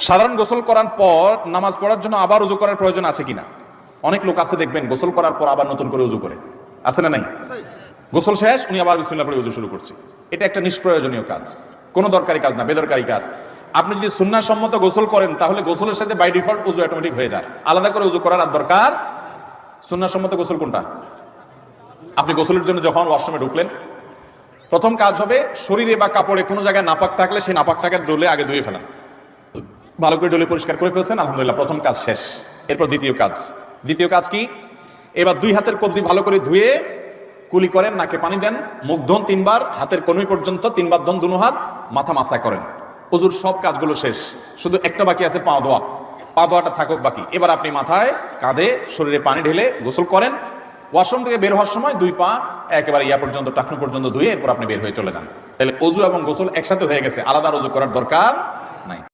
সাধারণ গোসল করার পর নামাজ পড়ার জন্য আবার উজু করার প্রয়োজন আছে কিনা? অনেক লোক আছে, দেখবেন, গোসল করার পর আবার নতুন করে উজু করে। আছে না নাই? গোসল শেষ, উনি আবার বিসমিল্লাহ পড়ে উজু শুরু করছে। এটা একটা নিষ্প্রয়োজনীয় কাজ। কোনো দরকারি কাজ না, বেদরকারি কাজ। আপনি যদি সম্মত গোসল করেন, তাহলে গোসলের সাথে বাই ডিফল্ট উজু অটোমেটিক হয়ে যায়। আলাদা করে উজু করার আর দরকার? সম্মত গোসল কোনটা? আপনি গোসলের জন্য যখন ওয়াশরুমে ঢুকলেন, প্রথম কাজ হবে শরীরে বা কাপড়ে কোনো জায়গায় নাপাক থাকলে সেই নাপাকটাকে ডলে আগে ধুয়ে ফেলান। ভালো করে ডলে পরিষ্কার করে ফেলছেন, আলহামদুলিল্লাহ, প্রথম কাজ শেষ। এরপর দ্বিতীয় কাজ। দ্বিতীয় কাজ কি? এবার দুই হাতের কবজি ভালো করে ধুয়ে কুলি করেন, নাকে পানি দেন, মুখ ধন তিনবার, হাতের কনুই পর্যন্ত তিনবার ধন, দুনো হাত, মাথা মাসা করেন। অজুর সব কাজগুলো শেষ। শুধু একটা বাকি আছে, পা ধোয়া। পা ধোয়াটা থাকুক বাকি। এবার আপনি মাথায় কাঁধে শরীরে পানি ঢেলে গোসল করেন। ওয়াশরুম থেকে বের হওয়ার সময় দুই পা একেবারে ইয়া পর্যন্ত, টাকনু পর্যন্ত ধুয়ে এরপর আপনি বের হয়ে চলে যান। তাহলে অজু এবং গোসল একসাথে হয়ে গেছে। আলাদা অজু করার দরকার নাই।